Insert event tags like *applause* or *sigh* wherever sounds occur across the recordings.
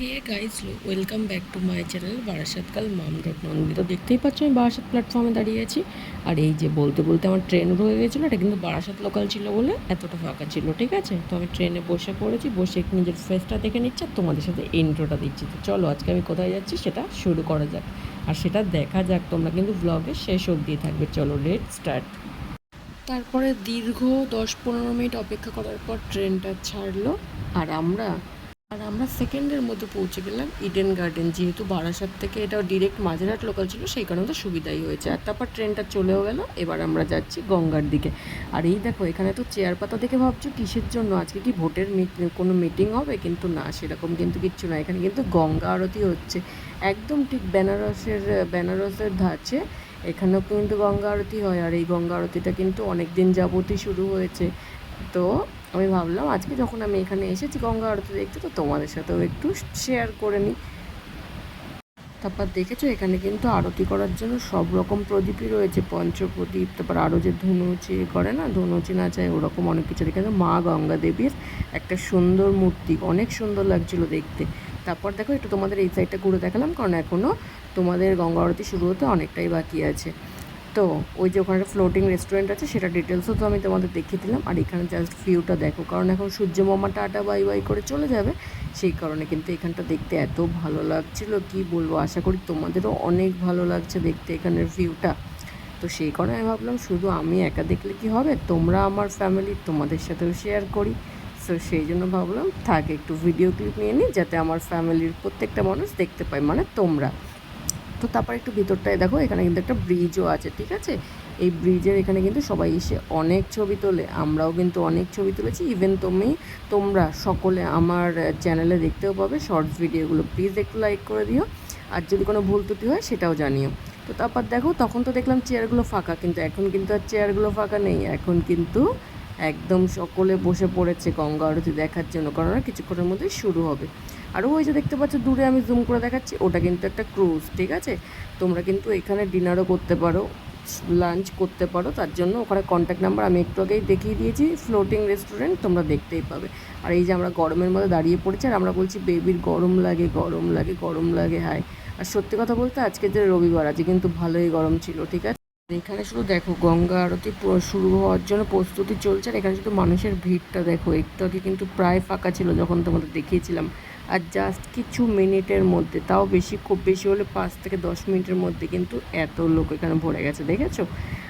Hey guys welcome back to my channel বারাসাতকাল ma'am dot Nandi তো দেখতেই পাচ্ছ, আমি বারাসাত প্ল্যাটফর্মে দাঁড়িয়ে আছি। আর এই যে বলতে বলতে আমার ট্রেন রয়ে গেছিল, এটা কিন্তু বারাসাত লোকাল ছিল বলে এতটা ফাঁকা ছিল, ঠিক আছে? তো আমি ট্রেনে বসে পড়েছি, বসে একটু নিজের ফেসটা দেখে নিচ্ছি আর তোমাদের সাথে ইন্ট্রোটা দিচ্ছি। তো চলো, আজকে আমি কোথায় যাচ্ছি সেটা শুরু করা যাক। আর সেটা দেখা যাক, তোমরা কিন্তু ব্লগে শেষ অবধি থাকবে। চলো লেট স্টার্ট তারপরে দীর্ঘ দশ পনেরো মিনিট অপেক্ষা করার পর ট্রেনটা ছাড়লো। আর আমরা আর আমরা সেকেন্ডের মধ্যে পৌঁছে গেলাম ইডেন গার্ডেন যেহেতু বারাসাত থেকে এটা ডিরেক্ট মাঝেরহাট লোকাল ছিল, সেই কারণে তো সুবিধাই হয়েছে। আর তারপর ট্রেনটা চলেও গেল, এবার আমরা যাচ্ছি গঙ্গার দিকে। আর এই দেখো, এখানে তো চেয়ার পাতা দেখে ভাবছ কিসের জন্য? আজকে কি ভোটের কোনো মিটিং হবে? কিন্তু না, সেরকম কিন্তু কিচ্ছু না। এখানে কিন্তু গঙ্গা আরতি হচ্ছে। একদম ঠিক বেনারসের বেনারসের ধাঁচে এখানেও কিন্তু গঙ্গা আরতি হয়। আর এই গঙ্গা আরতিটা কিন্তু অনেক দিন যাবতই শুরু হয়েছে। তো আমি ভাবলাম, আজকে যখন আমি এখানে এসেছি গঙ্গা আরতি দেখতে, তো তোমাদের সাথেও একটু শেয়ার করে নিই। তারপর দেখেছ, এখানে কিন্তু আরতি করার জন্য সব রকম প্রদীপই রয়েছে, পঞ্চপ্রদীপ, তারপর আরও যে ধনুচি করে না, ধনুচি না চায় ওরকম অনেক কিছু এখানে মা গঙ্গা দেবীর একটা সুন্দর মূর্তি, অনেক সুন্দর লাগছিল দেখতে। তারপর দেখো, একটু তোমাদের এই সাইডটা ঘুরে দেখালাম, কারণ এখনও তোমাদের গঙ্গা আরতি শুরু হতে অনেকটাই বাকি আছে। তো ওই যে ওখানে ফ্লোটিং রেস্টুরেন্ট আছে, সেটা ডিটেলসও তো আমি তোমাদের দেখিয়ে দিলাম। আর এখানে জাস্ট ভিউটা দেখো, কারণ এখন সূর্য মামা টাটা বাই বাই করে চলে যাবে। সেই কারণে কিন্তু এখানটা দেখতে এত ভালো লাগছিল, কি বলব? আশা করি তোমাদেরও অনেক ভালো লাগছে দেখতে এখানের ভিউটা তো সেই কারণে আমি ভাবলাম, শুধু আমি একা দেখলে কি হবে? তোমরা আমার ফ্যামিলি তোমাদের সাথেও শেয়ার করি। তো সেই জন্য ভাবলাম, থাক, একটু ভিডিও ক্লিপ নিয়ে নিই, যাতে আমার ফ্যামিলির প্রত্যেকটা মানুষ দেখতে পায় মানে তোমরা। তো তারপর একটু ভিতরটায় দেখো, এখানে কিন্তু একটা ব্রিজও আছে, ঠিক আছে? এই ব্রিজের এখানে কিন্তু সবাই এসে অনেক ছবি তোলে, আমরাও কিন্তু অনেক ছবি তুলেছি। ইভেন তুমি, তোমরা সকলে আমার চ্যানেলে দেখতেও পাবে শর্টস ভিডিওগুলো প্লিজ একটু লাইক করে দিও। আর যদি কোনো ভুল ত্রুটি হয়, সেটাও জানিও। তো তারপর দেখো, তখন তো দেখলাম চেয়ারগুলো ফাঁকা, কিন্তু এখন কিন্তু আর চেয়ারগুলো ফাঁকা নেই, এখন কিন্তু একদম সকলে বসে পড়েছে গঙ্গা আরতি দেখার জন্য, কারণ কিছুক্ষণের মধ্যেই শুরু হবে। আর ওই যে দেখতে পাচ্ছ, দূরে আমি জুম করে দেখাচ্ছি, ওটা কিন্তু একটা ক্রুজ ঠিক আছে? তোমরা কিন্তু এখানে ডিনারও করতে পারো লাঞ্চ করতে পারো, তার জন্য ওখানে কন্ট্যাক্ট নাম্বার আমি একটু আগেই দেখিয়ে দিয়েছি ফ্লোটিং রেস্টুরেন্ট তোমরা দেখতেই পাবে। আর এই যে আমরা গরমের মধ্যে দাঁড়িয়ে পড়েছি, আর আমরা বলছি বেবির গরম লাগে গরম লাগে গরম লাগে, হায়। আর সত্যি কথা বলতে আজকে যে রবিবার আছে কিন্তু ভালোই গরম ছিল, ঠিক আছে? এখানে শুধু দেখো গঙ্গা আরতি শুরু হওয়ার জন্য প্রস্তুতি চলছে, আর এখানে শুধু মানুষের ভিড়টা দেখো। একটু আগে কিন্তু প্রায় ফাঁকা ছিল যখন তোমাদের দেখিয়েছিলাম। আর জাস্ট কিছু মিনিটের মধ্যে, তাও বেশি, খুব বেশি হলে পাঁচ থেকে দশ মিনিটের মধ্যে কিন্তু এত লোক এখানে ভরে গেছে, দেখেছ?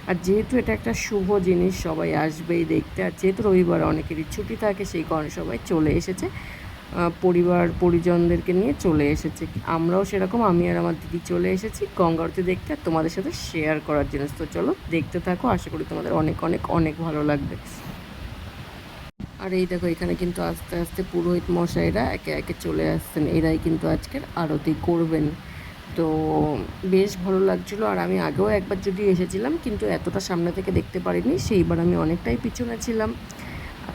আর যেহেতু এটা একটা শুভ জিনিস, সবাই আসবেই দেখতে। আর যেহেতু রবিবার অনেকেরই ছুটি থাকে, সেই কারণে সবাই চলে এসেছে। পরিবার, পরিজনদেরকে নিয়ে চলে এসেছে। আমরাও সেরকম, আমি আর আমার দিদি চলে এসেছি গঙ্গারতি দেখতে আর তোমাদের সাথে শেয়ার করার জন্য তো চলো, দেখতে থাকো, আশা করি তোমাদের অনেক অনেক অনেক ভালো লাগবে। আর এই দেখো, এখানে কিন্তু আস্তে আস্তে পুরোহিত মশাইরা একে একে চলে আসছেন। এরাই কিন্তু আজকের আরতি করবেন। তো বেশ ভালো লাগছিল। আর আমি আগেও একবার যদি এসেছিলাম, কিন্তু এতটা সামনে থেকে দেখতে পারিনি, সেইবার আমি অনেকটাই পিছনে ছিলাম।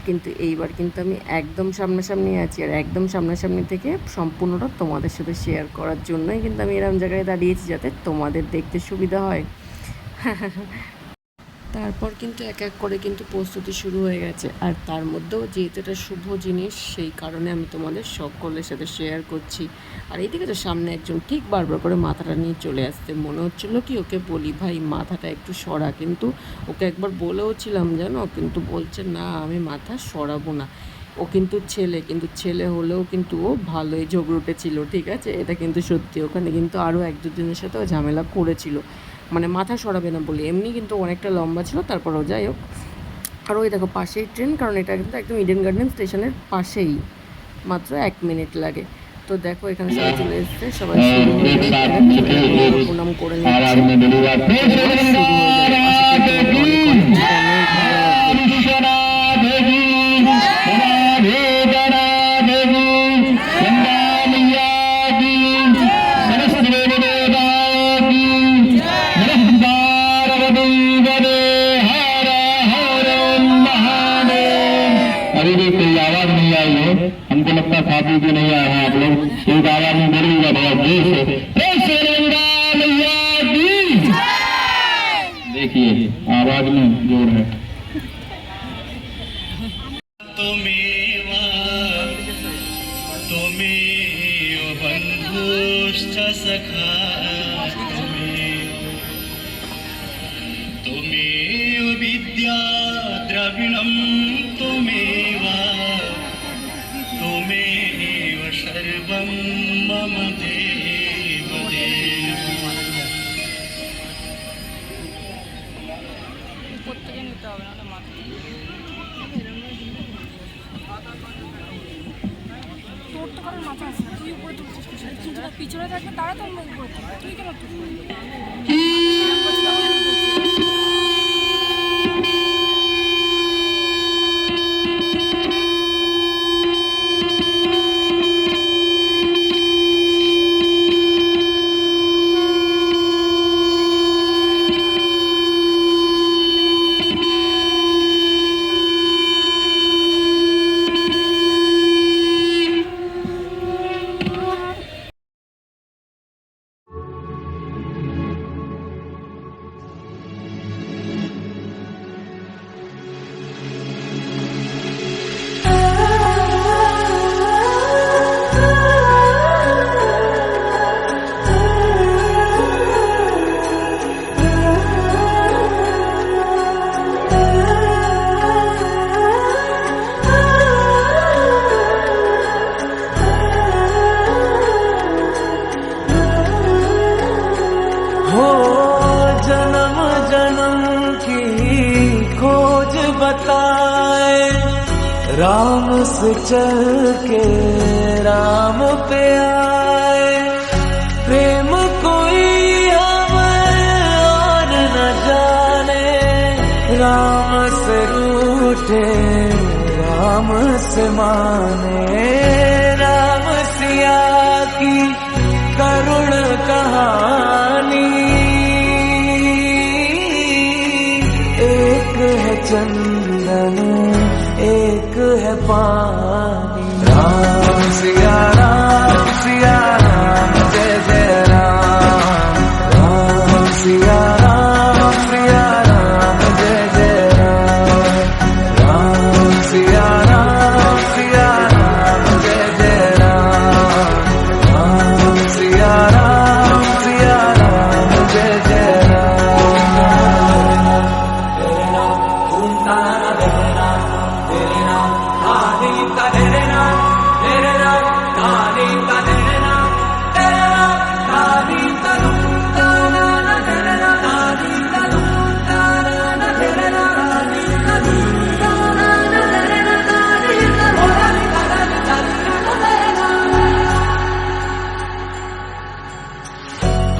কিন্তু এইবার কিন্তু আমি একদম সামনাসামনি আছি আর একদম সামনাসামনি থেকে সম্পূর্ণটা তোমাদের সাথে শেয়ার করার জন্যই কিন্তু আমি এরম জায়গায় দাঁড়িয়েছি যাতে তোমাদের দেখতে সুবিধা হয়। *laughs* তারপর কিন্তু এক এক করে কিন্তু প্রস্তুতি শুরু হয়ে গেছে। আর তার মধ্যেও যেহেতু এটা শুভ জিনিস, সেই কারণে আমি তোমাদের সকলের সাথে শেয়ার করছি। আর এইদিকে তো সামনে একজন ঠিক বারবার করে মাথাটা নিয়ে চলে আসতে মনে হচ্ছিল কি ওকে বলি, ভাই, মাথাটা একটু সরা। কিন্তু ওকে একবার বলেও ছিলাম জানো? কিন্তু বলছে, না, আমি মাথা সরাবো না। ও কিন্তু ছেলে কিন্তু ছেলে হলেও কিন্তু ও ভালোই ঝগড়ুটে ছিল, ঠিক আছে? এটা কিন্তু সত্যি। ওখানে কিন্তু আরও এক দুজনের সাথে ও ঝামেলা করেছিল। মানে মাথা সরাবে না বলে এমনি কিন্তু অনেকটা লম্বা ছিল তারপরও যাই হোক আর ওই দেখো পাশেই ট্রেন কারণ এটা কিন্তু একদম ইডেন গার্ডেন স্টেশনের পাশেই মাত্র এক মিনিট লাগে তো দেখো এখানে সবাই চলে এসছে সবাই হয়ে প্রণাম করে নিচ্ছে गावा में मुरलीला बाबा देश देखिए आवाज़ में ज़ोर है। কারোর মাথা আছে তুই উপরে তুলছিস পিছনে থাকবে তারা তো মুখ উপরে তুই কেন राम से चल के राम पे आए। प्रेम कोई हमें और न जाने। राम से रूठे, राम से माने।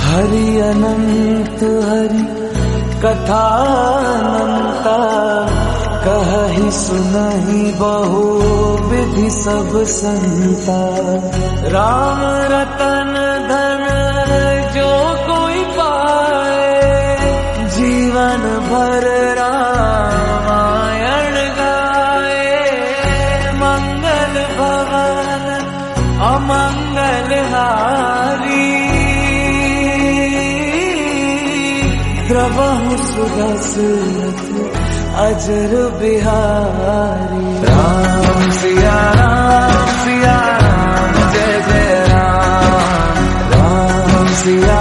हरि अनंत हरि कथा अनंता कही सुनहि बहु विधि सब संता। राम रतन धन जो कोई पाए जीवन भर रामायण गाए। मंगल भवन अमंगल हारी। द्रवहु सुदसरथ अजर बिहारी राम सिया राम सिया राम जय जय राम राम सिया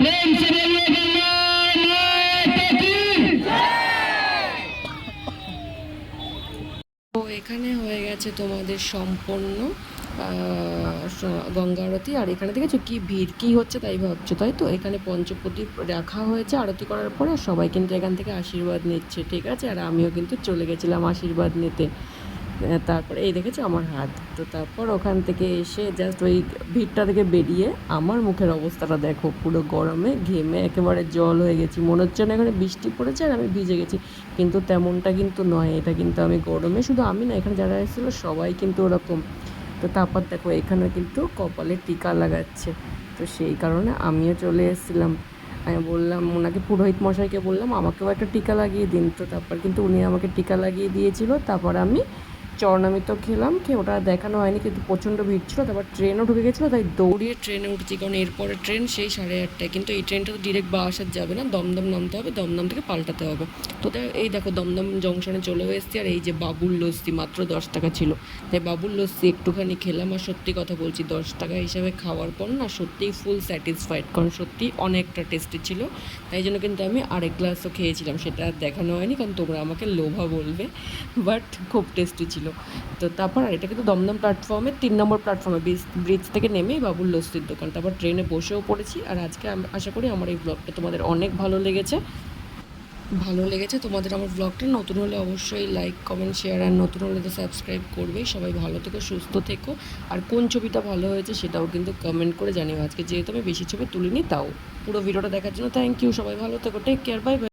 প্রেম এখানে হয়ে গেছে তোমাদের সম্পূর্ণ গঙ্গারতি আর এখানে দেখেছ কি ভিড়, কি হচ্ছে তাই ভাবছ, তাই তো? এখানে পঞ্চপতি রাখা হয়েছে আরতি করার পরে সবাই কিন্তু এখান থেকে আশীর্বাদ নিচ্ছে, ঠিক আছে? আর আমিও কিন্তু চলে গেছিলাম আশীর্বাদ নিতে। তারপরে এই দেখেছ আমার হাত। তো তারপর ওখান থেকে এসে জাস্ট ওই ভিড়টা থেকে বেরিয়ে আমার মুখের অবস্থাটা দেখো, পুরো গরমে ঘেমে একেবারে জল হয়ে গেছি। মনে হচ্ছে না এখানে বৃষ্টি পড়েছে আর আমি ভিজে গেছি। কিন্তু তেমনটা কিন্তু নয়, এটা কিন্তু আমি গরমে শুধু আমি না, এখানে যারা এসেছিল সবাই কিন্তু ওরকম। তো তারপর দেখো এখানে কিন্তু কপালে টিকা লাগাচ্ছে। তো সেই কারণে আমিও চলে এসেছিলাম। আমি বললাম, ওনাকে পুরোহিত মশাইকে বললাম, আমাকেও একটা টিকা লাগিয়ে দিন। তো তারপর কিন্তু উনি আমাকে টিকা লাগিয়ে দিয়েছিল। তারপর আমি চরণামিত খেলাম খেয়ে ওটা দেখানো হয়নি, কিন্তু প্রচণ্ড ভিড় ছিল, তারপর ট্রেনও ঢুকে গেছিল, তাই দৌড়িয়ে ট্রেনে উঠেছি, কারণ এরপরে ট্রেন সেই সাড়ে আটটায়, কিন্তু এই ট্রেনটা তো ডিরেক্ট বাসার যাবে না, দমদম নামতে হবে, দমদম থেকে পাল্টাতে হবে। তো এই দেখো দমদম জংশনে চলে এসেছি, আর এই যে বাবুল লস্যি মাত্র দশ টাকা ছিল। তাই বাবুল লস্যি একটুখানি খেলাম, আর সত্যি কথা বলছি, দশ টাকা হিসাবে খাওয়ার পর না সত্যিই ফুল স্যাটিসফাইড কারণ সত্যি অনেকটা টেস্টি ছিল। তাই জন্য কিন্তু আমি আরেক গ্লাসও খেয়েছিলাম, সেটা দেখানো হয়নি, কারণ তোমরা আমাকে লোভা বলবে বাট খুব টেস্টি ছিল। তো তারপর এটা কিন্তু দমদম প্ল্যাটফর্মে তিন নম্বর প্ল্যাটফর্মে ব্রিজ থেকে নেমেই বাবুল লস্তির দোকান। তারপর ট্রেনে বসেও পড়েছি আর আজকে আশা করি আমার এই ব্লগটা তোমাদের অনেক ভালো লেগেছে। ভালো লেগেছে তোমাদের আমার ব্লগটা নতুন হলে অবশ্যই লাইক কমেন্ট শেয়ার আর নতুন হলে তো সাবস্ক্রাইব করবেই। সবাই ভালো থেকো, সুস্থ থেকো। আর কোন ছবিটা ভালো হয়েছে সেটাও কিন্তু কমেন্ট করে জানিও। আজকে যেহেতু আমি বেশি ছবি তুলিনি, তাও পুরো ভিডিওটা দেখার জন্য থ্যাংক ইউ সবাই ভালো থেকো টেক কেয়ার বাই বাই